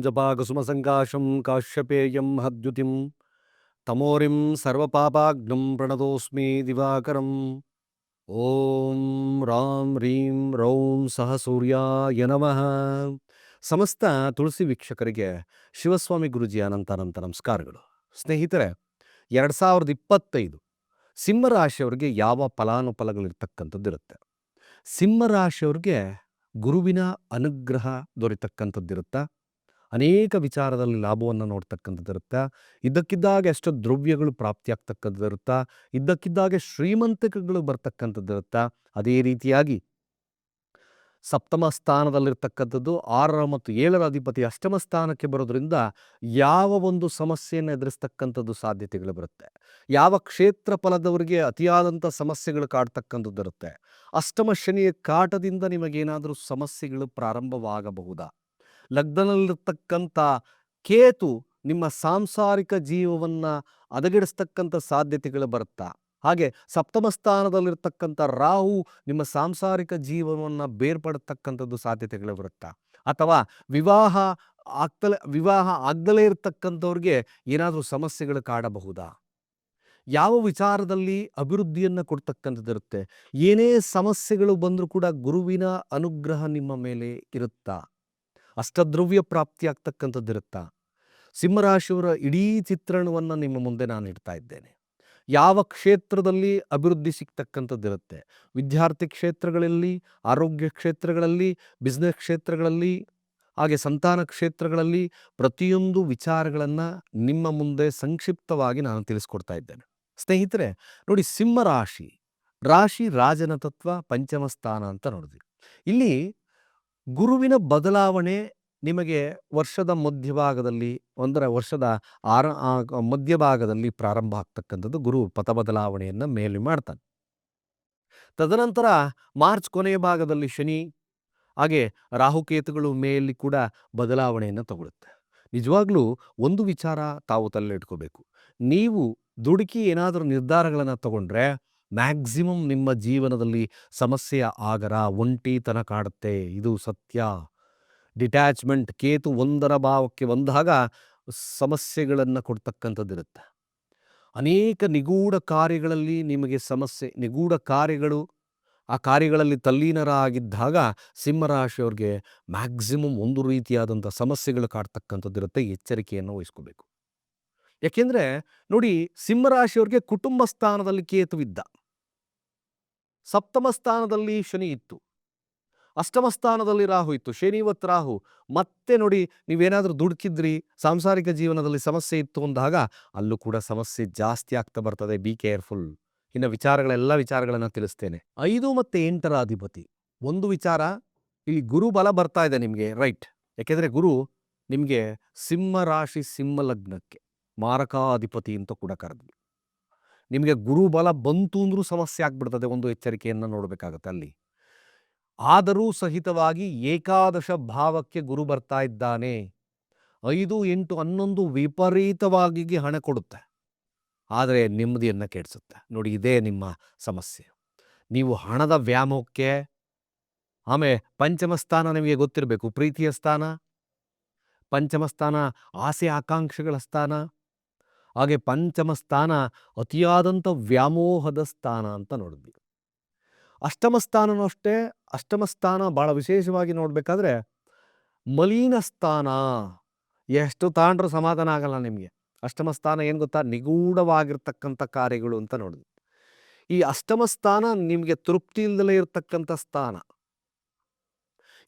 ಜಪಾಕಸುಮಸಂಕಾಶಂ ಕಾಶ್ಯಪೇಯಂ ಹದ್ಯುತಿಂ ತಮೋರಿಂ ಸರ್ವಪಾಪಾಗ್ನಂ ಪ್ರಣತೋಸ್ಮಿ ದಿವಾಕರಂ ಓಂ ರಾಂ ರೀಂ ರೌಂ ಸಹ ಸೂರ್ಯಾಯ ನಮಃ ಸಮಸ್ತ ತುಳಸಿ ವೀಕ್ಷಕರಿಗೆ ಶಿವಸ್ವಾಮಿ ಗುರುಜಿ ಅನಂತ ನಮಸ್ಕಾರಗಳು. ಸ್ನೇಹಿತರೆ, ಎರಡು ಸಾವಿರದ ಇಪ್ಪತ್ತೈದು ಸಿಂಹರಾಶಿಯವರಿಗೆ ಯಾವ ಫಲಾನುಫಲಗಳಿರ್ತಕ್ಕಂಥದ್ದಿರುತ್ತೆ ಸಿಂಹರಾಶಿಯವ್ರಿಗೆ ಗುರುವಿನ ಅನುಗ್ರಹ ದೊರೆತಕ್ಕಂಥದ್ದಿರುತ್ತಾ? ಅನೇಕ ವಿಚಾರದಲ್ಲಿ ಲಾಭವನ್ನು ನೋಡ್ತಕ್ಕಂಥದ್ದಿರುತ್ತೆ ಇದ್ದಕ್ಕಿದ್ದಾಗ ಎಷ್ಟು ದ್ರವ್ಯಗಳು ಪ್ರಾಪ್ತಿಯಾಗ್ತಕ್ಕಂಥದ್ದಿರುತ್ತಾ ಇದ್ದಕ್ಕಿದ್ದಾಗೆ ಶ್ರೀಮಂತಿಕೆಗಳು ಬರ್ತಕ್ಕಂಥದ್ದಿರುತ್ತಾ ಅದೇ ರೀತಿಯಾಗಿ ಸಪ್ತಮ ಸ್ಥಾನದಲ್ಲಿರ್ತಕ್ಕಂಥದ್ದು ಆರರ ಮತ್ತು ಏಳರ ಅಧಿಪತಿ ಅಷ್ಟಮ ಸ್ಥಾನಕ್ಕೆ ಬರೋದ್ರಿಂದ ಯಾವ ಒಂದು ಸಮಸ್ಯೆಯನ್ನು ಎದುರಿಸ್ತಕ್ಕಂಥದ್ದು ಸಾಧ್ಯತೆಗಳು ಬರುತ್ತೆ. ಯಾವ ಕ್ಷೇತ್ರ ಫಲದವರಿಗೆ ಅತಿಯಾದಂಥ ಸಮಸ್ಯೆಗಳು ಕಾಡ್ತಕ್ಕಂಥದ್ದಿರುತ್ತೆ ಅಷ್ಟಮ ಶನಿಯ ಕಾಟದಿಂದ ನಿಮಗೇನಾದರೂ ಸಮಸ್ಯೆಗಳು ಪ್ರಾರಂಭವಾಗಬಹುದಾ? ಲಗ್ನದಲ್ಲಿರ್ತಕ್ಕಂಥ ಕೇತು ನಿಮ್ಮ ಸಾಂಸಾರಿಕ ಜೀವವನ್ನು ಹದಗೆಡಿಸ್ತಕ್ಕಂಥ ಸಾಧ್ಯತೆಗಳು ಬರುತ್ತಾ? ಹಾಗೆ ಸಪ್ತಮ ಸ್ಥಾನದಲ್ಲಿರ್ತಕ್ಕಂಥ ರಾಹು ನಿಮ್ಮ ಸಾಂಸಾರಿಕ ಜೀವನವನ್ನು ಬೇರ್ಪಡತಕ್ಕಂಥದ್ದು ಸಾಧ್ಯತೆಗಳು ಬರುತ್ತಾ? ಅಥವಾ ವಿವಾಹ ಆಗ್ತಲೇ, ವಿವಾಹ ಆಗ್ದಲೇ ಇರತಕ್ಕಂಥವ್ರಿಗೆ ಏನಾದರೂ ಸಮಸ್ಯೆಗಳು ಕಾಡಬಹುದಾ? ಯಾವ ವಿಚಾರದಲ್ಲಿ ಅಭಿವೃದ್ಧಿಯನ್ನು ಕೊಡ್ತಕ್ಕಂಥದ್ದಿರುತ್ತೆ ಏನೇ ಸಮಸ್ಯೆಗಳು ಬಂದರೂ ಕೂಡ ಗುರುವಿನ ಅನುಗ್ರಹ ನಿಮ್ಮ ಮೇಲೆ ಇರುತ್ತಾ? ಅಷ್ಟದ್ರವ್ಯ ಪ್ರಾಪ್ತಿ ಆಗ್ತಕ್ಕಂಥದ್ದಿರುತ್ತಾ ಸಿಂಹರಾಶಿಯವರ ಇಡೀ ಚಿತ್ರಣವನ್ನು ನಿಮ್ಮ ಮುಂದೆ ನಾನು ಇಡ್ತಾ ಇದ್ದೇನೆ. ಯಾವ ಕ್ಷೇತ್ರದಲ್ಲಿ ಅಭಿವೃದ್ಧಿ ಸಿಗ್ತಕ್ಕಂಥದ್ದಿರುತ್ತೆ? ವಿದ್ಯಾರ್ಥಿ ಕ್ಷೇತ್ರಗಳಲ್ಲಿ, ಆರೋಗ್ಯ ಕ್ಷೇತ್ರಗಳಲ್ಲಿ ಬಿಸ್ನೆಸ್ ಕ್ಷೇತ್ರಗಳಲ್ಲಿ, ಹಾಗೆ ಸಂತಾನ ಕ್ಷೇತ್ರಗಳಲ್ಲಿ ಪ್ರತಿಯೊಂದು ವಿಚಾರಗಳನ್ನು ನಿಮ್ಮ ಮುಂದೆ ಸಂಕ್ಷಿಪ್ತವಾಗಿ ನಾನು ತಿಳಿಸ್ಕೊಡ್ತಾ ಇದ್ದೇನೆ. ಸ್ನೇಹಿತರೆ, ನೋಡಿ ಸಿಂಹರಾಶಿ, ರಾಶಿ ರಾಜನ ತತ್ವ ಪಂಚಮ ಸ್ಥಾನ ಅಂತ ನೋಡಿದ್ವಿ. ಇಲ್ಲಿ ಗುರುವಿನ ಬದಲಾವಣೆ ನಿಮಗೆ ವರ್ಷದ ಮಧ್ಯಭಾಗದಲ್ಲಿ ಒಂದರ ವರ್ಷದ ಆರ ಮಧ್ಯಭಾಗದಲ್ಲಿ ಪ್ರಾರಂಭ ಆಗ್ತಕ್ಕಂಥದ್ದು ಗುರು ಪಥ ಬದಲಾವಣೆಯನ್ನು ಮೇಲೆ ಮಾಡ್ತಾನೆ. ತದನಂತರ ಮಾರ್ಚ್ ಕೊನೆಯ ಭಾಗದಲ್ಲಿ ಶನಿ, ಹಾಗೆ ರಾಹುಕೇತುಗಳು ಮೇಲೆ ಕೂಡ ಬದಲಾವಣೆಯನ್ನು ತಗೊಳುತ್ತೆ. ನಿಜವಾಗ್ಲೂ ಒಂದು ವಿಚಾರ ತಾವು ತಲೆಯಿಟ್ಕೋಬೇಕು ನೀವು ದುಡುಕಿ ಏನಾದರೂ ನಿರ್ಧಾರಗಳನ್ನು ತಗೊಂಡ್ರೆ ಮ್ಯಾಕ್ಸಿಮಮ್ ನಿಮ್ಮ ಜೀವನದಲ್ಲಿ ಸಮಸ್ಯೆಯ ಆಗರ, ಒಂಟಿತನ ಕಾಡುತ್ತೆ. ಇದು ಸತ್ಯ. ಡಿಟ್ಯಾಚ್ಮೆಂಟ್, ಕೇತು ಒಂದರ ಭಾವಕ್ಕೆ ಬಂದಾಗ ಸಮಸ್ಯೆಗಳನ್ನು ಕೊಡ್ತಕ್ಕಂಥದ್ದಿರುತ್ತೆ ಅನೇಕ ನಿಗೂಢ ಕಾರ್ಯಗಳಲ್ಲಿ ನಿಮಗೆ ಸಮಸ್ಯೆ, ನಿಗೂಢ ಕಾರ್ಯಗಳು, ಆ ಕಾರ್ಯಗಳಲ್ಲಿ ತಲ್ಲೀನರಾಗಿದ್ದಾಗ ಸಿಂಹರಾಶಿಯವ್ರಿಗೆ ಮ್ಯಾಕ್ಸಿಮಮ್ ಒಂದು ರೀತಿಯಾದಂಥ ಸಮಸ್ಯೆಗಳು ಕಾಡ್ತಕ್ಕಂಥದ್ದಿರುತ್ತೆ ಎಚ್ಚರಿಕೆಯನ್ನು ವಹಿಸ್ಕೋಬೇಕು. ಯಾಕೆಂದರೆ ನೋಡಿ, ಸಿಂಹರಾಶಿಯವ್ರಿಗೆ ಕುಟುಂಬ ಸ್ಥಾನದಲ್ಲಿ ಕೇತುವಿದ್ದ. ಸಪ್ತಮ ಸ್ಥಾನದಲ್ಲಿ ಶನಿ ಇತ್ತು. ಅಷ್ಟಮ ಸ್ಥಾನದಲ್ಲಿ ರಾಹು ಇತ್ತು. ಶನಿ ಇವತ್ತು ರಾಹು. ಮತ್ತೆ ನೋಡಿ ನೀವೇನಾದರೂ ದುಡುಕಿದ್ರಿ, ಸಾಂಸಾರಿಕ ಜೀವನದಲ್ಲಿ ಸಮಸ್ಯೆ ಇತ್ತು ಅಂದಾಗ ಅಲ್ಲೂ ಕೂಡ ಸಮಸ್ಯೆ ಜಾಸ್ತಿ ಆಗ್ತಾ ಬರ್ತದೆ. ಬಿ ಕೇರ್ಫುಲ್ ಇನ್ನು ವಿಚಾರಗಳೆಲ್ಲ ವಿಚಾರಗಳನ್ನು ತಿಳಿಸ್ತೇನೆ. ಐದು ಮತ್ತು ಎಂಟರ ಅಧಿಪತಿ. ಒಂದು ವಿಚಾರ ಇಲ್ಲಿ ಗುರು ಬಲ ಬರ್ತಾ ಇದೆ ನಿಮಗೆ. ರೈಟ್ ಯಾಕೆಂದರೆ ಗುರು ನಿಮಗೆ ಸಿಂಹ ರಾಶಿ, ಸಿಂಹ ಲಗ್ನಕ್ಕೆ ಮಾರಕಾಧಿಪತಿ ಅಂತ ಕೂಡ ಕರೆದ್ವಿ ನಿಮಗೆ ಗುರುಬಲ ಬಂತು ಅಂದ್ರೂ ಸಮಸ್ಯೆ ಆಗ್ಬಿಡ್ತದೆ ಒಂದು ಎಚ್ಚರಿಕೆಯನ್ನು ನೋಡಬೇಕಾಗತ್ತೆ ಅಲ್ಲಿ. ಆದರೂ ಸಹಿತವಾಗಿ ಏಕಾದಶ ಭಾವಕ್ಕೆ ಗುರು ಬರ್ತಾ ಇದ್ದಾನೆ. ಐದು ಎಂಟು ಹನ್ನೊಂದು ವಿಪರೀತವಾಗಿ ಹಣ ಕೊಡುತ್ತೆ. ಆದರೆ ನೆಮ್ಮದಿಯನ್ನು ಕೆಡಿಸುತ್ತೆ. ನೋಡಿ ಇದೇ ನಿಮ್ಮ ಸಮಸ್ಯೆ. ನೀವು ಹಣದ ವ್ಯಾಮೋಹಕ್ಕೆ ಆಮೇಲೆ ಪಂಚಮ ಸ್ಥಾನ ನಿಮಗೆ ಗೊತ್ತಿರಬೇಕು. ಪ್ರೀತಿಯ ಸ್ಥಾನ? ಪಂಚಮ ಸ್ಥಾನ ಆಸೆ ಆಕಾಂಕ್ಷೆಗಳ ಸ್ಥಾನ? ಹಾಗೆ ಪಂಚಮ ಸ್ಥಾನ ಅತಿಯಾದಂಥ ವ್ಯಾಮೋಹದ ಸ್ಥಾನ ಅಂತ ನೋಡಿದ್ವಿ. ಅಷ್ಟಮ ಸ್ಥಾನನೂ ಅಷ್ಟೇ, ಅಷ್ಟಮ ಸ್ಥಾನ ಭಾಳ ವಿಶೇಷವಾಗಿ ನೋಡಬೇಕಾದ್ರೆ ಮಲೀನ ಸ್ಥಾನ. ಎಷ್ಟು ತಾಂಡ್ರೂ ಸಮಾಧಾನ ಆಗಲ್ಲ ನಿಮಗೆ. ಅಷ್ಟಮ ಸ್ಥಾನ ಏನು ಗೊತ್ತಾ? ನಿಗೂಢವಾಗಿರ್ತಕ್ಕಂಥ ಕಾರ್ಯಗಳು ಅಂತ ನೋಡಿದ್ವಿ. ಈ ಅಷ್ಟಮ ಸ್ಥಾನ ನಿಮಗೆ ತೃಪ್ತಿ ಇಲ್ಲದಲೇ ಇರತಕ್ಕಂಥ ಸ್ಥಾನ.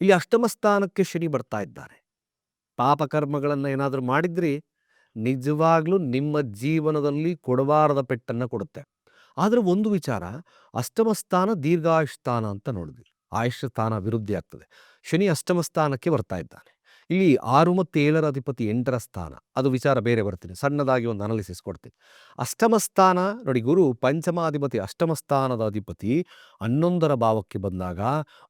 ಈ ಅಷ್ಟಮ ಸ್ಥಾನಕ್ಕೆ ಶನಿ ಬರ್ತಾ ಇದ್ದಾರೆ. ಪಾಪಕರ್ಮಗಳನ್ನು ಏನಾದರೂ ಮಾಡಿದ್ರಿ ನಿಜವಾಗ್ಲೂ ನಿಮ್ಮ ಜೀವನದಲ್ಲಿ ಕೊಡಬಾರದ ಪೆಟ್ಟನ್ನು ಕೊಡುತ್ತೆ. ಆದರೆ ಒಂದು ವಿಚಾರ, ಅಷ್ಟಮ ಸ್ಥಾನ ದೀರ್ಘಾಯುಷ್ಠಾನ ಅಂತ ನೋಡಿದ್ವಿ. ಆಯುಷ್ಯ ಸ್ಥಾನ ಅಭಿವೃದ್ಧಿ ಆಗ್ತದೆ. ಶನಿ ಅಷ್ಟಮ ಸ್ಥಾನಕ್ಕೆ ಬರ್ತಾ ಇದ್ದಾನೆ. ಇಲ್ಲಿ ಆರು ಮತ್ತು ಏಳರ ಅಧಿಪತಿ ಎಂಟರ ಸ್ಥಾನ. ಅದು ವಿಚಾರ ಬೇರೆ ಬರ್ತೀನಿ ಸಣ್ಣದಾಗಿ ಒಂದು ಅನಾಲಿಸಿಸ್ ಕೊಡ್ತೀನಿ. ಅಷ್ಟಮ ಸ್ಥಾನ, ನೋಡಿ ಗುರು, ಪಂಚಮಾಧಿಪತಿ ಅಷ್ಟಮ ಸ್ಥಾನದ ಅಧಿಪತಿ ಹನ್ನೊಂದರ ಭಾವಕ್ಕೆ ಬಂದಾಗ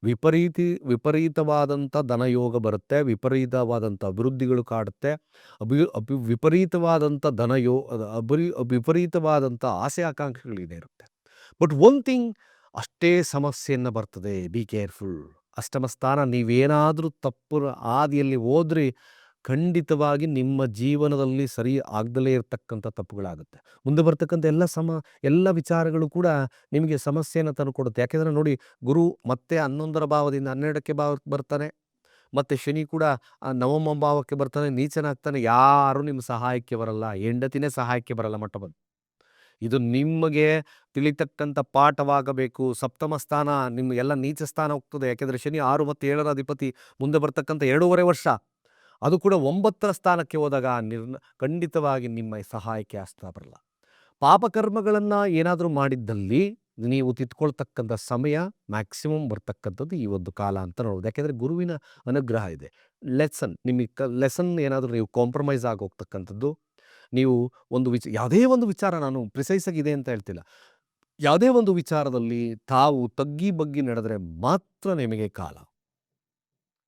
ವಿಪರೀತಿ, ವಿಪರೀತವಾದಂಥ ಧನಯೋಗ ಬರುತ್ತೆ, ವಿಪರೀತವಾದಂಥ ಅಭಿವೃದ್ಧಿಗಳು ಕಾಡುತ್ತೆ, ಅಭಿ ಅಭಿ, ವಿಪರೀತವಾದಂಥ ಧನಯೋ ಅಭಿ ವಿಪರೀತವಾದಂಥ ಆಸೆ ಆಕಾಂಕ್ಷೆಗಳಿದೆ ಇರುತ್ತೆ. ಬಟ್ ಒನ್ ಥಿಂಗ್ ಅಷ್ಟೇ ಸಮಸ್ಯೆಯನ್ನು ಬರ್ತದೆ. ಬಿ ಕೇರ್ಫುಲ್ ಅಷ್ಟಮ ಸ್ಥಾನ ನೀವೇನಾದರೂ ತಪ್ಪು ಹಾದಿಯಲ್ಲಿ ಹೋದ್ರಿ ಖಂಡಿತವಾಗಿ ನಿಮ್ಮ ಜೀವನದಲ್ಲಿ ಸರಿ ಆಗ್ದಲೇ ಇರತಕ್ಕಂಥ ತಪ್ಪುಗಳಾಗುತ್ತೆ. ಮುಂದೆ ಬರ್ತಕ್ಕಂಥ ಎಲ್ಲ ಸಮ, ಎಲ್ಲ ವಿಚಾರಗಳು ಕೂಡ ನಿಮಗೆ ಸಮಸ್ಯೆಯನ್ನು ತಂದುಕೊಡುತ್ತೆ. ಯಾಕೆಂದರೆ ನೋಡಿ, ಗುರು ಮತ್ತೆ ಹನ್ನೊಂದರ ಭಾವದಿಂದ ಹನ್ನೆರಡಕ್ಕೆ ಭಾವಕ್ಕೆ ಬರ್ತಾನೆ. ಮತ್ತು ಶನಿ ಕೂಡ ನವಮ ಭಾವಕ್ಕೆ ಬರ್ತಾನೆ, ನೀಚನಾಗ್ತಾನೆ. ಯಾರೂ ನಿಮ್ಮ ಸಹಾಯಕ್ಕೆ ಬರಲ್ಲ, ಹೆಂಡತಿನೇ ಸಹಾಯಕ್ಕೆ ಬರಲ್ಲ ಮಟ್ಟ ಇದು ನಿಮಗೆ ತಿಳಿತಕ್ಕಂಥ ಪಾಠವಾಗಬೇಕು. ಸಪ್ತಮ ಸ್ಥಾನ ನಿಮ್ಮ ಎಲ್ಲ ನೀಚ ಸ್ಥಾನ ಹೋಗ್ತದೆ. ಯಾಕೆಂದರೆ ಶನಿ ಆರು ಮತ್ತು ಏಳರ ಅಧಿಪತಿ ಮುಂದೆ ಬರ್ತಕ್ಕಂಥ ಎರಡೂವರೆ ವರ್ಷ. ಅದು ಕೂಡ ಒಂಬತ್ತರ ಸ್ಥಾನಕ್ಕೆ ಹೋದಾಗ ನಿರ್ನ ಖಂಡಿತವಾಗಿ ನಿಮ್ಮ ಸಹಾಯಕ್ಕೆ ಆಸ್ತ ಬರಲ್ಲ. ಪಾಪಕರ್ಮಗಳನ್ನು ಏನಾದರೂ ಮಾಡಿದ್ದಲ್ಲಿ ನೀವು ತಿತ್ಕೊಳ್ತಕ್ಕಂಥ ಸಮಯ ಮ್ಯಾಕ್ಸಿಮಮ್ ಬರ್ತಕ್ಕಂಥದ್ದು ಈ ಒಂದು ಕಾಲ ಅಂತ ನೋಡೋದು ಯಾಕೆಂದರೆ ಗುರುವಿನ ಅನುಗ್ರಹ ಇದೆ. ಲೆಸನ್ ನಿಮಗೆ ಲೆಸನ್ ಏನಾದರೂ ನೀವು ಕಾಂಪ್ರಮೈಸ್ ಆಗಿ ನೀವು ಒಂದು ವಿಚ, ಯಾವುದೇ ಒಂದು ವಿಚಾರ ನಾನು ಪ್ರಿಸೈಸ್ ಆಗಿದೆ ಅಂತ ಹೇಳ್ತಿಲ್ಲ. ಯಾವುದೇ ಒಂದು ವಿಚಾರದಲ್ಲಿ ತಾವು ತಗ್ಗಿ ಬಗ್ಗಿ ನಡೆದರೆ ಮಾತ್ರ ನಿಮಗೆ ಕಾಲ.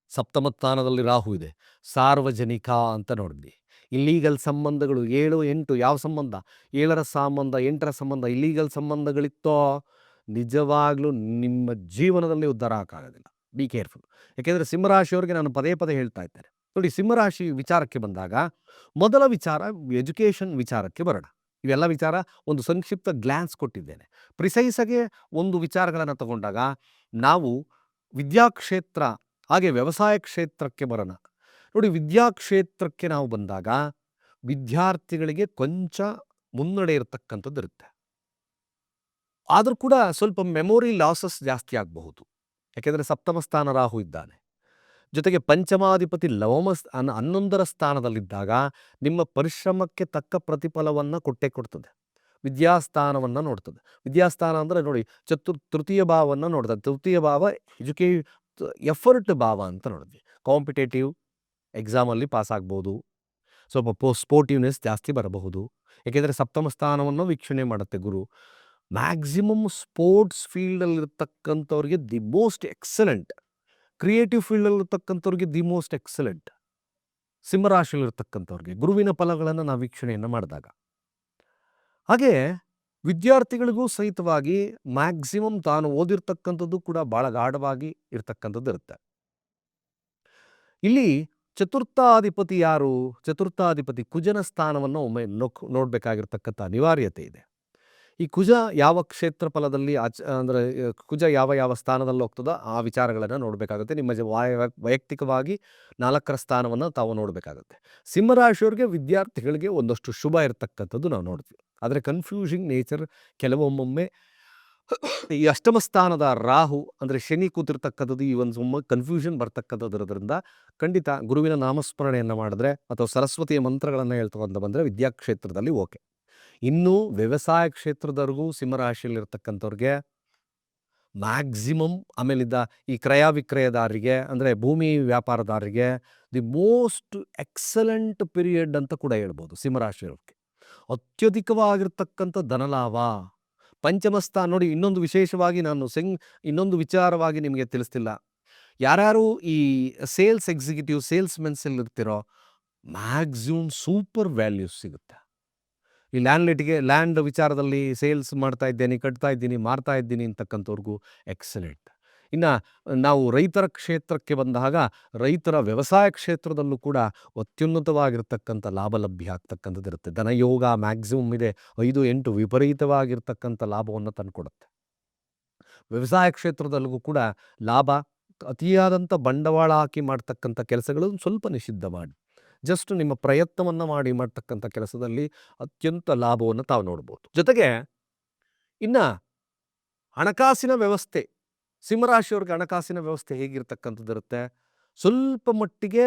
ಸಪ್ತಮ ಸ್ಥಾನದಲ್ಲಿ ರಾಹು ಇದೆ. ಸಾರ್ವಜನಿಕ ಅಂತ ನೋಡಿದ್ವಿ. ಇಲ್ಲೀಗಲ್ ಸಂಬಂಧಗಳು ಏಳು, ಎಂಟು ಯಾವ ಸಂಬಂಧ? ಏಳರ ಸಂಬಂಧ, ಎಂಟರ ಸಂಬಂಧ ಇಲ್ಲೀಗಲ್ ಸಂಬಂಧಗಳಿತ್ತೋ ನಿಜವಾಗ್ಲೂ ನಿಮ್ಮ ಜೀವನದಲ್ಲಿ ಉದ್ಧಾರ ಹಾಕಾಗೋದಿಲ್ಲ. ಬಿ ಕೇರ್ಫುಲ್ ಯಾಕೆಂದರೆ ಸಿಂಹರಾಶಿಯವರಿಗೆ ನಾನು ಪದೇ ಪದೇ ಹೇಳ್ತಾ ಇದ್ದೇನೆ. ನೋಡಿ, ಸಿಂಹರಾಶಿ ವಿಚಾರಕ್ಕೆ ಬಂದಾಗ, ಮೊದಲ ವಿಚಾರ ಎಜುಕೇಷನ್ ವಿಚಾರಕ್ಕೆ ಬರೋಣ. ಇವೆಲ್ಲ ವಿಚಾರ ಒಂದು ಸಂಕ್ಷಿಪ್ತ ಗ್ಲ್ಯಾನ್ಸ್ ಕೊಟ್ಟಿದ್ದೇನೆ. ಪ್ರಿಸೈಸಾಗೆ ಒಂದು ವಿಚಾರಗಳನ್ನು ತಗೊಂಡಾಗ, ನಾವು ವಿದ್ಯಾಕ್ಷೇತ್ರ, ಹಾಗೆ ವ್ಯವಸಾಯ ಕ್ಷೇತ್ರಕ್ಕೆ ಬರೋಣ. ನೋಡಿ, ವಿದ್ಯಾಕ್ಷೇತ್ರಕ್ಕೆ ನಾವು ಬಂದಾಗ, ವಿದ್ಯಾರ್ಥಿಗಳಿಗೆ ಕೊಂಚ ಮುನ್ನಡೆ ಇರತಕ್ಕಂಥದ್ದು ಇರುತ್ತೆ. ಆದರೂ ಕೂಡ ಸ್ವಲ್ಪ ಮೆಮೊರಿ ಲಾಸಸ್ ಜಾಸ್ತಿ ಆಗಬಹುದು. ಯಾಕೆಂದರೆ ಸಪ್ತಮ ಸ್ಥಾನ ರಾಹು ಇದ್ದಾನೆ. ಜೊತೆಗೆ ಪಂಚಮಾಧಿಪತಿ ಲವಮ ಸ್- ಹನ್ನ ಹನ್ನೊಂದರ ಸ್ಥಾನದಲ್ಲಿದ್ದಾಗ ನಿಮ್ಮ ಪರಿಶ್ರಮಕ್ಕೆ ತಕ್ಕ ಪ್ರತಿಫಲವನ್ನು ಕೊಟ್ಟೇ ಕೊಡ್ತದೆ. ವಿದ್ಯಾಸ್ಥಾನವನ್ನು ನೋಡ್ತದೆ. ವಿದ್ಯಾಸ್ಥಾನ ಅಂದರೆ ನೋಡಿ ಚತುರ್, ತೃತೀಯ ಭಾವವನ್ನು ನೋಡ್ತದೆ. ತೃತೀಯ ಭಾವ ಎಜುಕೇ, ಎಫರ್ಟ್ ಭಾವ ಅಂತ ನೋಡಿದ್ವಿ. ಕಾಂಪಿಟೇಟಿವ್ ಎಕ್ಸಾಮಲ್ಲಿ ಪಾಸ್ ಆಗ್ಬೋದು. ಸ್ವಲ್ಪ ಪೋ, ಸ್ಪೋರ್ಟಿವ್ನೆಸ್ ಜಾಸ್ತಿ ಬರಬಹುದು. ಏಕೆಂದರೆ ಸಪ್ತಮ ಸ್ಥಾನವನ್ನು ವೀಕ್ಷಣೆ ಮಾಡುತ್ತೆ ಗುರು. ಮ್ಯಾಕ್ಸಿಮಮ್ ಸ್ಪೋರ್ಟ್ಸ್ ಫೀಲ್ಡಲ್ಲಿರ್ತಕ್ಕಂಥವ್ರಿಗೆ ದಿ ಮೋಸ್ಟ್ ಎಕ್ಸಲೆಂಟ್ ಕ್ರಿಯೇಟಿವ್ ಫೀಲ್ಡಲ್ಲಿರ್ತಕ್ಕಂಥವ್ರಿಗೆ ದಿ ಮೋಸ್ಟ್ ಎಕ್ಸಲೆಂಟ್. ಸಿಂಹರಾಶಿಯಲ್ಲಿರ್ತಕ್ಕಂಥವ್ರಿಗೆ, ಗುರುವಿನ ಫಲಗಳನ್ನು ನಾವು ವೀಕ್ಷಣೆಯನ್ನು ಮಾಡಿದಾಗ. ಹಾಗೆ ವಿದ್ಯಾರ್ಥಿಗಳಿಗೂ ಸಹಿತವಾಗಿ ಮ್ಯಾಕ್ಸಿಮಮ್ ತಾನು ಓದಿರ್ತಕ್ಕಂಥದ್ದು ಕೂಡ ಭಾಳ ಗಾಢವಾಗಿ ಇರತಕ್ಕಂಥದ್ದು ಇರುತ್ತೆ. ಇಲ್ಲಿ ಚತುರ್ಥಾಧಿಪತಿ ಯಾರು? ಚತುರ್ಥಾಧಿಪತಿ ಕುಜನ ಸ್ಥಾನವನ್ನು ಒಮ್ಮೆ ನೋಕ್, ನೋಡಬೇಕಾಗಿರ್ತಕ್ಕಂಥ ಅನಿವಾರ್ಯತೆ ಇದೆ. ಈ ಕುಜ ಯಾವ ಕ್ಷೇತ್ರ ಫಲದಲ್ಲಿ ಆಚ ಅಂದರೆ ಕುಜ ಯಾವ ಯಾವ ಸ್ಥಾನದಲ್ಲಿ ಹೋಗ್ತದೋ ಆ ವಿಚಾರಗಳನ್ನು ನೋಡಬೇಕಾಗುತ್ತೆ. ನಿಮ್ಮ ವಾಯ, ವೈಯಕ್ತಿಕವಾಗಿ ನಾಲ್ಕರ ಸ್ಥಾನವನ್ನು ತಾವು ನೋಡಬೇಕಾಗುತ್ತೆ. ಸಿಂಹರಾಶಿಯವ್ರಿಗೆ ವಿದ್ಯಾರ್ಥಿಗಳಿಗೆ ಒಂದಷ್ಟು ಶುಭ ಇರತಕ್ಕಂಥದ್ದು ನಾವು ನೋಡ್ತೀವಿ. ಆದರೆ ಕನ್ಫ್ಯೂಷಿಂಗ್ ನೇಚರ್ ಕೆಲವೊಮ್ಮೊಮ್ಮೆ ಈ ಅಷ್ಟಮ ಸ್ಥಾನದ ರಾಹು, ಅಂದರೆ ಶನಿ ಕೂತಿರ್ತಕ್ಕಂಥದ್ದು ಈ ಒಂದು ಸುಮ್ಮ ಕನ್ಫ್ಯೂಷನ್ ಬರ್ತಕ್ಕಂಥದ್ರಿಂದ ಖಂಡಿತ ಗುರುವಿನ ನಾಮಸ್ಮರಣೆಯನ್ನು ಮಾಡಿದ್ರೆ ಅಥವಾ ಸರಸ್ವತಿಯ ಮಂತ್ರಗಳನ್ನು ಹೇಳ್ತಕ್ಕಂಥ ಬಂದರೆ ವಿದ್ಯಾಕ್ಷೇತ್ರದಲ್ಲಿ ಓಕೆ. ಇನ್ನು ವ್ಯವಸಾಯ ಕ್ಷೇತ್ರದವರೆಗೂ ಸಿಂಹರಾಶಿಯಲ್ಲಿರ್ತಕ್ಕಂಥವ್ರಿಗೆ ಮ್ಯಾಕ್ಸಿಮಮ್ ಆಮೇಲಿದ್ದ ಈ ಕ್ರಯ ವಿಕ್ರಯದಾರರಿಗೆ ಅಂದರೆ ಭೂಮಿ ವ್ಯಾಪಾರದಾರರಿಗೆ ದಿ ಮೋಸ್ಟ್ ಎಕ್ಸಲೆಂಟ್ ಪೀರಿಯಡ್ ಅಂತ ಕೂಡ ಹೇಳ್ಬೋದು ಸಿಂಹರಾಶಿಯವ್ರಿಗೆ. ಅತ್ಯಧಿಕವಾಗಿರ್ತಕ್ಕಂಥ ಧನಲಾಭ. ಪಂಚಮಸ್ಥಾನ ನೋಡಿ ಇನ್ನೊಂದು ವಿಶೇಷವಾಗಿ ನಾನು ಸಿಂಗ್ ಇನ್ನೊಂದು ವಿಚಾರವಾಗಿ ನಿಮಗೆ ತಿಳಿಸ್ತಿಲ್ಲ. ಯಾರ್ಯಾರು ಈ ಸೇಲ್ಸ್ ಎಕ್ಸಿಕ್ಯೂಟಿವ್ ಸೇಲ್ಸ್ ಮೆನ್ಸಲ್ಲಿ ಇರ್ತಿರೋ ಮ್ಯಾಕ್ಸಿಮಮ್ ಸೂಪರ್ ವ್ಯಾಲ್ಯೂಸ್ ಸಿಗುತ್ತೆ. ಈ ಲ್ಯಾಂಡ್ಲೆಟ್ಗೆ ಲ್ಯಾಂಡ್ ವಿಚಾರದಲ್ಲಿ ಸೇಲ್ಸ್ ಮಾಡ್ತಾ ಇದ್ದೇನೆ, ಕಟ್ತಾ ಇದ್ದೀನಿ, ಮಾರ್ತಾ ಇದ್ದೀನಿ ಅಂತಕ್ಕಂಥವ್ರಿಗೂ ಎಕ್ಸಲೆಂಟ್ ಇನ್ನು ನಾವು ರೈತರ ಕ್ಷೇತ್ರಕ್ಕೆ ಬಂದಾಗ ರೈತರ ವ್ಯವಸಾಯ ಕ್ಷೇತ್ರದಲ್ಲೂ ಕೂಡ ಅತ್ಯುನ್ನತವಾಗಿರ್ತಕ್ಕಂಥ ಲಾಭ ಲಭ್ಯ ಆಗ್ತಕ್ಕಂಥದ್ದು ಇರುತ್ತೆ ಧನಯೋಗ ಮ್ಯಾಕ್ಸಿಮಮ್ ಇದೆ, ಐದು, ಎಂಟು ವಿಪರೀತವಾಗಿರ್ತಕ್ಕಂಥ ಲಾಭವನ್ನು ತಂದುಕೊಡುತ್ತೆ. ವ್ಯವಸಾಯ ಕ್ಷೇತ್ರದಲ್ಲೂ ಕೂಡ ಲಾಭ ಅತಿಯಾದಂಥ ಬಂಡವಾಳ ಹಾಕಿ ಮಾಡ್ತಕ್ಕಂಥ ಕೆಲಸಗಳು ಸ್ವಲ್ಪ ನಿಷಿದ್ಧ ಮಾಡಿ ಜಸ್ಟ್ ನಿಮ್ಮ ಪ್ರಯತ್ನವನ್ನು ಮಾಡಿ ಮಾಡ್ತಕ್ಕಂಥ ಕೆಲಸದಲ್ಲಿ ಅತ್ಯಂತ ಲಾಭವನ್ನು ತಾವು ನೋಡ್ಬೋದು. ಜೊತೆಗೆ ಇನ್ನು ಹಣಕಾಸಿನ ವ್ಯವಸ್ಥೆ, ಸಿಂಹರಾಶಿಯವ್ರಿಗೆ ಹಣಕಾಸಿನ ವ್ಯವಸ್ಥೆ ಹೇಗಿರ್ತಕ್ಕಂಥದ್ದಿರುತ್ತೆ ಸ್ವಲ್ಪ ಮಟ್ಟಿಗೆ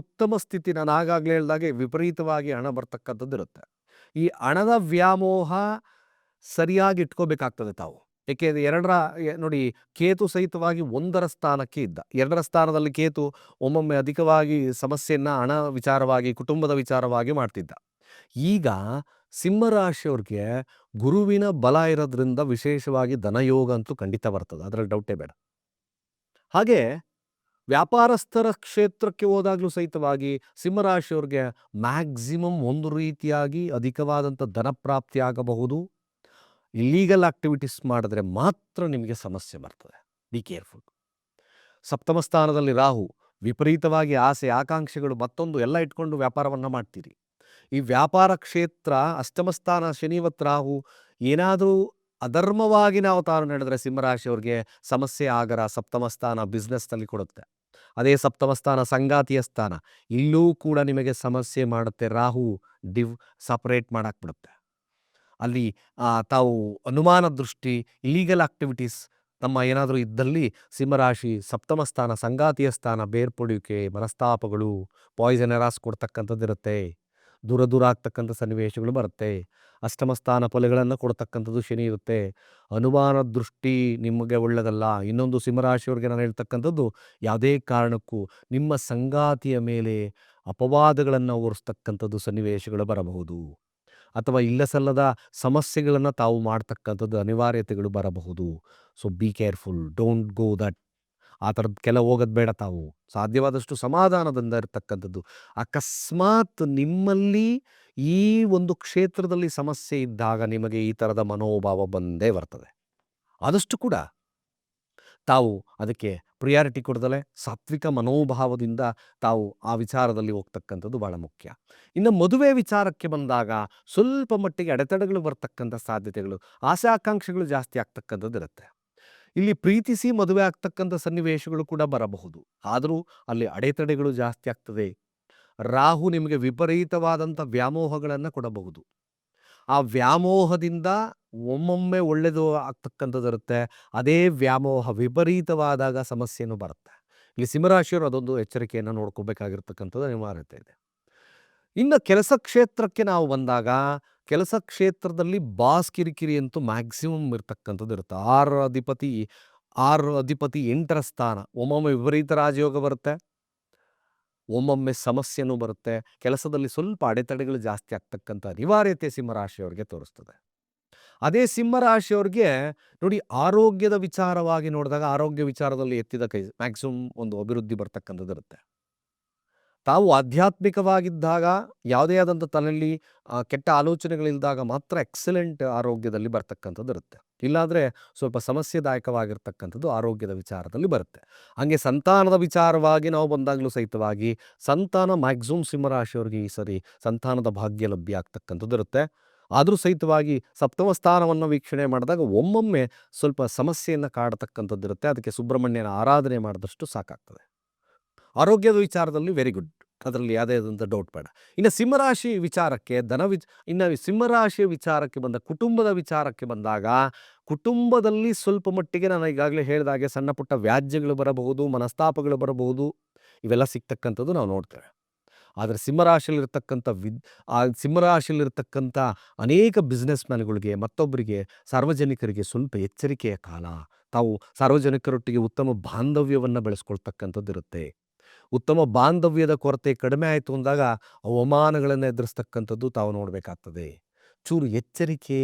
ಉತ್ತಮ ಸ್ಥಿತಿ ನಾನು ಆಗಾಗಲೇ ಹೇಳಿದಾಗೆ ವಿಪರೀತವಾಗಿ ಹಣ ಬರ್ತಕ್ಕಂಥದ್ದು ಇರುತ್ತೆ. ಈ ಹಣದ ವ್ಯಾಮೋಹ ಸರಿಯಾಗಿ ಇಟ್ಕೋಬೇಕಾಗ್ತದೆ ತಾವು. ಏಕೆಂದರೆ ಎರಡರ ನೋಡಿ ಕೇತು ಸಹಿತವಾಗಿ ಒಂದರ ಸ್ಥಾನಕ್ಕೆ ಇದ್ದ. ಎರಡರ ಸ್ಥಾನದಲ್ಲಿ ಕೇತು ಒಮ್ಮೊಮ್ಮೆ ಅಧಿಕವಾಗಿ ಸಮಸ್ಯೆಯನ್ನು ಹಣ ವಿಚಾರವಾಗಿ, ಕುಟುಂಬದ ವಿಚಾರವಾಗಿ ಮಾಡ್ತಿದ್ದ. ಈಗ ಸಿಂಹರಾಶಿಯವ್ರಿಗೆ ಗುರುವಿನ ಬಲ ಇರೋದ್ರಿಂದ ವಿಶೇಷವಾಗಿ ಧನಯೋಗ ಅಂತೂ ಖಂಡಿತ ಬರ್ತದೆ. ಅದರಲ್ಲಿ ಡೌಟೇ ಬೇಡ. ಹಾಗೆ ವ್ಯಾಪಾರಸ್ಥರ ಕ್ಷೇತ್ರಕ್ಕೆ ಹೋದಾಗಲೂ ಸಹಿತವಾಗಿ ಸಿಂಹರಾಶಿಯವ್ರಿಗೆ ಮ್ಯಾಕ್ಸಿಮಮ್ ಒಂದು ರೀತಿಯಾಗಿ ಅಧಿಕವಾದಂಥ ಧನ ಪ್ರಾಪ್ತಿ ಆಗಬಹುದು. ಇಲ್ಲೀಗಲ್ ಆಕ್ಟಿವಿಟೀಸ್ ಮಾಡಿದ್ರೆ ಮಾತ್ರ ನಿಮಗೆ ಸಮಸ್ಯೆ ಬರ್ತದೆ. ಬಿ ಕೇರ್ಫುಲ್ ಸಪ್ತಮ ಸ್ಥಾನದಲ್ಲಿ ರಾಹು, ವಿಪರೀತವಾಗಿ ಆಸೆ, ಆಕಾಂಕ್ಷೆಗಳು ಮತ್ತೊಂದು ಎಲ್ಲ ಇಟ್ಕೊಂಡು ವ್ಯಾಪಾರವನ್ನು ಮಾಡ್ತೀರಿ. ಈ ವ್ಯಾಪಾರ ಕ್ಷೇತ್ರ ಅಷ್ಟಮಸ್ಥಾನ ಶನಿವತ್ ರಾಹು, ಏನಾದರೂ ಅಧರ್ಮವಾಗಿ ನಾವು ತಾನು ನಡೆದರೆ ಸಿಂಹರಾಶಿಯವ್ರಿಗೆ ಸಮಸ್ಯೆ ಆಗರ ಸಪ್ತಮ ಸ್ಥಾನ ಬಿಸ್ನೆಸ್ನಲ್ಲಿ ಕೊಡುತ್ತೆ. ಅದೇ ಸಪ್ತಮ ಸ್ಥಾನ ಸಂಗಾತಿಯ ಸ್ಥಾನ, ಇಲ್ಲೂ ಕೂಡ ನಿಮಗೆ ಸಮಸ್ಯೆ ಮಾಡುತ್ತೆ. ರಾಹು ಡಿವ್ ಸಪರೇಟ್ ಮಾಡಾಕ್ಬಿಡುತ್ತೆ. ಅಲ್ಲಿ ತಾವು ಅನುಮಾನ ದೃಷ್ಟಿ ಇಲೀಗಲ್ ಆಕ್ಟಿವಿಟೀಸ್ ತಮ್ಮ ಏನಾದರೂ ಇದ್ದಲ್ಲಿ ಸಿಂಹರಾಶಿ ಸಪ್ತಮ ಸ್ಥಾನ, ಸಂಗಾತಿಯ ಸ್ಥಾನ, ಬೇರ್ಪಡುವಿಕೆ, ಮನಸ್ತಾಪಗಳು ಪಾಯ್ಸನ್ ಎರಾಸ್ ಕೊಡ್ತಕ್ಕಂಥದ್ದು ಇರುತ್ತೆ. ದೂರ ದೂರ ಆಗ್ತಕ್ಕಂಥ ಸನ್ನಿವೇಶಗಳು ಬರುತ್ತೆ. ಅಷ್ಟಮ ಸ್ಥಾನ ಫಲಗಳನ್ನು ಕೊಡ್ತಕ್ಕಂಥದ್ದು ಶನಿ ಇರುತ್ತೆ. ಅನುಮಾನ ದೃಷ್ಟಿ ನಿಮಗೆ ಒಳ್ಳೆಯದಲ್ಲ ಇನ್ನೊಂದು ಸಿಂಹರಾಶಿಯವ್ರಿಗೆ ನಾನು ಹೇಳ್ತಕ್ಕಂಥದ್ದು ಯಾವುದೇ ಕಾರಣಕ್ಕೂ ನಿಮ್ಮ ಸಂಗಾತಿಯ ಮೇಲೆ ಅಪವಾದಗಳನ್ನು ಓರಿಸ್ತಕ್ಕಂಥದ್ದು ಸನ್ನಿವೇಶಗಳು ಬರಬಹುದು. ಅಥವಾ ಇಲ್ಲ ಸಲ್ಲದ ಸಮಸ್ಯೆಗಳನ್ನು ತಾವು ಮಾಡ್ತಕ್ಕಂಥದ್ದು ಅನಿವಾರ್ಯತೆಗಳು ಬರಬಹುದು. So be careful don't go that ಆ ಥರದ್ದು ಕೆಲ ಹೋಗೋದು ಬೇಡ ತಾವು. ಸಾಧ್ಯವಾದಷ್ಟು ಸಮಾಧಾನದಿಂದ ಇರತಕ್ಕಂಥದ್ದು. ಅಕಸ್ಮಾತ್ ನಿಮ್ಮಲ್ಲಿ ಈ ಒಂದು ಕ್ಷೇತ್ರದಲ್ಲಿ ಸಮಸ್ಯೆ ಇದ್ದಾಗ ನಿಮಗೆ ಈ ಥರದ ಮನೋಭಾವ ಬಂದೇ ಬರ್ತದೆ ಆದಷ್ಟು ಕೂಡ ತಾವು ಅದಕ್ಕೆ ಪ್ರಿಯಾರಿಟಿ ಕೊಡದಲೆ ಸಾತ್ವಿಕ ಮನೋಭಾವದಿಂದ ತಾವು ಆ ವಿಚಾರದಲ್ಲಿ ಹೋಗ್ತಕ್ಕಂಥದ್ದು ಬಹಳ ಮುಖ್ಯ. ಇನ್ನು ಮದುವೆ ವಿಚಾರಕ್ಕೆ ಬಂದಾಗ ಸ್ವಲ್ಪ ಮಟ್ಟಿಗೆ ಅಡೆತಡೆಗಳು ಬರ್ತಕ್ಕಂಥ ಸಾಧ್ಯತೆಗಳು ಆಸೆ ಆಕಾಂಕ್ಷೆಗಳು ಜಾಸ್ತಿ ಆಗ್ತಕ್ಕಂಥದ್ದು ಇರುತ್ತೆ. ಇಲ್ಲಿ ಪ್ರೀತಿಸಿ ಮದುವೆ ಆಗ್ತಕ್ಕಂಥ ಸನ್ನಿವೇಶಗಳು ಕೂಡ ಬರಬಹುದು. ಆದರೂ ಅಲ್ಲಿ ಅಡೆತಡೆಗಳು ಜಾಸ್ತಿ ಆಗ್ತದೆ. ರಾಹು ನಿಮಗೆ ವಿಪರೀತವಾದಂಥ ವ್ಯಾಮೋಹಗಳನ್ನು ಕೊಡಬಹುದು. ಆ ವ್ಯಾಮೋಹದಿಂದ ಒಮ್ಮೊಮ್ಮೆ ಒಳ್ಳೆಯದು ಆಗ್ತಕ್ಕಂಥದ್ದು ಇರುತ್ತೆ. ಅದೇ ವ್ಯಾಮೋಹ ವಿಪರೀತವಾದಾಗ ಸಮಸ್ಯೆನೂ ಬರುತ್ತೆ. ಇಲ್ಲಿ ಸಿಂಹರಾಶಿಯವರು ಅದೊಂದು ಎಚ್ಚರಿಕೆಯನ್ನು ನೋಡ್ಕೋಬೇಕಾಗಿರ್ತಕ್ಕಂಥದ್ದು ಅನಿವಾರ್ಯತೆ ಇದೆ. ಇನ್ನು ಕೆಲಸ ಕ್ಷೇತ್ರಕ್ಕೆ ನಾವು ಬಂದಾಗ ಕೆಲಸ ಕ್ಷೇತ್ರದಲ್ಲಿ ಬಾಸ್ ಕಿರಿಕಿರಿ ಅಂತೂ ಮ್ಯಾಕ್ಸಿಮಮ್ ಇರ್ತಕ್ಕಂಥದ್ದು ಇರುತ್ತೆ. ಆರು ಅಧಿಪತಿ ಆರು ಅಧಿಪತಿ ಎಂಟರ ಸ್ಥಾನ. ಒಮ್ಮೊಮ್ಮೆ ವಿಪರೀತ ರಾಜಯೋಗ ಬರುತ್ತೆ. ಒಮ್ಮೊಮ್ಮೆ ಸಮಸ್ಯೆನೂ ಬರುತ್ತೆ. ಕೆಲಸದಲ್ಲಿ ಸ್ವಲ್ಪ ಅಡೆತಡೆಗಳು ಜಾಸ್ತಿ ಆಗ್ತಕ್ಕಂಥ ಅನಿವಾರ್ಯತೆ ಸಿಂಹರಾಶಿಯವ್ರಿಗೆ ತೋರಿಸ್ತದೆ. ಅದೇ ಸಿಂಹರಾಶಿಯವ್ರಿಗೆ ನೋಡಿ ಆರೋಗ್ಯದ ವಿಚಾರವಾಗಿ ನೋಡಿದಾಗ ಆರೋಗ್ಯ ವಿಚಾರದಲ್ಲಿ ಎತ್ತಿದ ಕೈ ಮ್ಯಾಕ್ಸಿಮಮ್ ಒಂದು ಅಭಿವೃದ್ಧಿ ಬರ್ತಕ್ಕಂಥದ್ದು ಇರುತ್ತೆ. ತಾವು ಆಧ್ಯಾತ್ಮಿಕವಾಗಿದ್ದಾಗ ಯಾವುದೇ ಆದಂಥ ತಲೆಯಲ್ಲಿ ಕೆಟ್ಟ ಆಲೋಚನೆಗಳಿಲ್ಲದಾಗ ಮಾತ್ರ ಎಕ್ಸಲೆಂಟ್ ಆರೋಗ್ಯದಲ್ಲಿ ಬರ್ತಕ್ಕಂಥದ್ದು ಇರುತ್ತೆ. ಇಲ್ಲಾಂದರೆ ಸ್ವಲ್ಪ ಸಮಸ್ಯೆದಾಯಕವಾಗಿರ್ತಕ್ಕಂಥದ್ದು ಆರೋಗ್ಯದ ವಿಚಾರದಲ್ಲಿ ಬರುತ್ತೆ. ಹಾಗೆ ಸಂತಾನದ ವಿಚಾರವಾಗಿ ನಾವು ಬಂದಾಗಲೂ ಸಹಿತವಾಗಿ ಸಂತಾನ ಮ್ಯಾಕ್ಸಿಮಮ್ ಸಿಂಹರಾಶಿಯವರಿಗೆ ಈ ಸರಿ ಸಂತಾನದ ಭಾಗ್ಯ ಲಭ್ಯ ಆಗ್ತಕ್ಕಂಥದ್ದು ಇರುತ್ತೆ. ಆದರೂ ಸಹಿತವಾಗಿ ಸಪ್ತಮ ಸ್ಥಾನವನ್ನು ವೀಕ್ಷಣೆ ಮಾಡಿದಾಗ ಒಮ್ಮೊಮ್ಮೆ ಸ್ವಲ್ಪ ಸಮಸ್ಯೆಯನ್ನು ಕಾಡತಕ್ಕಂಥದ್ದು ಇರುತ್ತೆ. ಅದಕ್ಕೆ ಸುಬ್ರಹ್ಮಣ್ಯನ ಆರಾಧನೆ ಮಾಡಿದಷ್ಟು ಸಾಕಾಗ್ತದೆ. ಆರೋಗ್ಯದ ವಿಚಾರದಲ್ಲಿ ವೆರಿ ಗುಡ್ ಅದರಲ್ಲಿ ಯಾವುದೇ ಆದಂಥ ಡೌಟ್ ಬೇಡ. ಇನ್ನು ಸಿಂಹರಾಶಿ ವಿಚಾರಕ್ಕೆ ಧನ ವಿಚ, ಇನ್ನು ಸಿಂಹರಾಶಿಯ ವಿಚಾರಕ್ಕೆ ಬಂದ ಕುಟುಂಬದ ವಿಚಾರಕ್ಕೆ ಬಂದಾಗ, ಕುಟುಂಬದಲ್ಲಿ ಸ್ವಲ್ಪ ಮಟ್ಟಿಗೆ ನಾನು ಈಗಾಗಲೇ ಹೇಳಿದಾಗೆ ಸಣ್ಣ ಪುಟ್ಟ ವ್ಯಾಜ್ಯಗಳು ಬರಬಹುದು, ಮನಸ್ತಾಪಗಳು ಬರಬಹುದು, ಇವೆಲ್ಲ ಸಿಗ್ತಕ್ಕಂಥದ್ದು ನಾವು ನೋಡ್ತೇವೆ. ಆದರೆ ಸಿಂಹರಾಶಿಯಲ್ಲಿರ್ತಕ್ಕಂಥ ವಿದ್, ಆ ಸಿಂಹರಾಶಿಯಲ್ಲಿರ್ತಕ್ಕಂಥ ಅನೇಕ ಬಿಸ್ನೆಸ್ ಮ್ಯಾನ್ಗಳಿಗೆ ಮತ್ತೊಬ್ಬರಿಗೆ ಸಾರ್ವಜನಿಕರಿಗೆ ಸ್ವಲ್ಪ ಎಚ್ಚರಿಕೆಯ ಕಾಲ. ತಾವು ಸಾರ್ವಜನಿಕರೊಟ್ಟಿಗೆ ಉತ್ತಮ ಬಾಂಧವ್ಯವನ್ನು ಬೆಳೆಸ್ಕೊಳ್ತಕ್ಕಂಥದ್ದು ಇರುತ್ತೆ ಉತ್ತಮ ಬಾಂಧವ್ಯದ ಕೊರತೆ ಕಡಿಮೆ ಆಯಿತು ಅಂದಾಗ ಅವಮಾನಗಳನ್ನು ಎದುರಿಸ್ತಕ್ಕಂಥದ್ದು ತಾವು ನೋಡಬೇಕಾಗ್ತದೆ. ಚೂರು ಎಚ್ಚರಿಕೆ,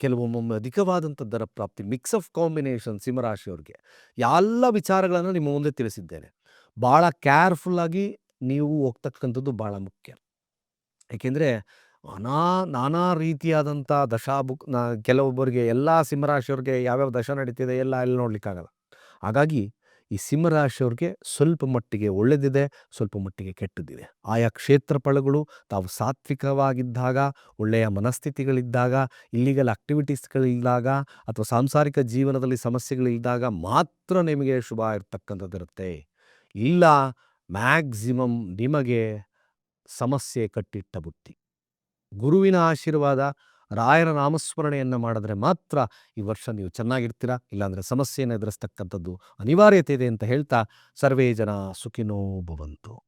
ಕೆಲವೊಮ್ಮೊಮ್ಮೆ ಅಧಿಕವಾದಂಥ ದರ ಪ್ರಾಪ್ತಿ ಮಿಕ್ಸ್ ಆಫ್ ಕಾಂಬಿನೇಷನ್ ಸಿಂಹರಾಶಿಯವ್ರಿಗೆ ಎಲ್ಲ ವಿಚಾರಗಳನ್ನು ನಿಮ್ಮ ಮುಂದೆ ತಿಳಿಸಿದ್ದೇನೆ. ಭಾಳ ಕೇರ್ಫುಲ್ಲಾಗಿ ನೀವು ಹೋಗ್ತಕ್ಕಂಥದ್ದು ಭಾಳ ಮುಖ್ಯ. ಏಕೆಂದರೆ ನಾನಾ ನಾನಾ ರೀತಿಯಾದಂಥ ದಶಾಭು ನಾ ಕೆಲವೊಬ್ಬರಿಗೆ ಎಲ್ಲ ಸಿಂಹರಾಶಿಯವ್ರಿಗೆ ಯಾವ್ಯಾವ ದಶ ನಡೀತಿದೆ ಎಲ್ಲ ಎಲ್ಲಿ ನೋಡಲಿಕ್ಕಾಗಲ್ಲ. ಹಾಗಾಗಿ ಈ ಸಿಂಹರಾಶಿಯವ್ರಿಗೆ ಸ್ವಲ್ಪ ಮಟ್ಟಿಗೆ ಒಳ್ಳೆದಿದೆ, ಸ್ವಲ್ಪ ಮಟ್ಟಿಗೆ ಕೆಟ್ಟದಿದೆ. ಆಯಾ ಕ್ಷೇತ್ರಫಲಗಳು ತಾವು ಸಾತ್ವಿಕವಾಗಿದ್ದಾಗ, ಒಳ್ಳೆಯ ಮನಸ್ಥಿತಿಗಳಿದ್ದಾಗ, ಇಲ್ಲಿಗಲ್ ಆಕ್ಟಿವಿಟೀಸ್ಗಳಿದ್ದಾಗ ಅಥವಾ ಸಾಂಸಾರಿಕ ಜೀವನದಲ್ಲಿ ಸಮಸ್ಯೆಗಳಿದ್ದಾಗ ಮಾತ್ರ ನಿಮಗೆ ಶುಭ ಇರ್ತಕ್ಕಂಥದ್ದಿರುತ್ತೆ. ಇಲ್ಲ ಮ್ಯಾಕ್ಸಿಮಮ್ ನಿಮಗೆ ಸಮಸ್ಯೆ ಕಟ್ಟಿಟ್ಟ ಬುತ್ತಿ ಗುರುವಿನ ಆಶೀರ್ವಾದ ರಾಯರ ನಾಮಸ್ಮರಣೆಯನ್ನು ಮಾಡಿದ್ರೆ ಮಾತ್ರ ಈ ವರ್ಷ ನೀವು ಚೆನ್ನಾಗಿರ್ತೀರಾ? ಇಲ್ಲಾಂದರೆ ಸಮಸ್ಯೆಯನ್ನು ಎದುರಿಸ್ತಕ್ಕಂಥದ್ದು ಅನಿವಾರ್ಯತೆ ಇದೆ ಅಂತ ಹೇಳ್ತಾ ಸರ್ವೇ ಜನ ಸುಖಿನೋ ಭವಂತು.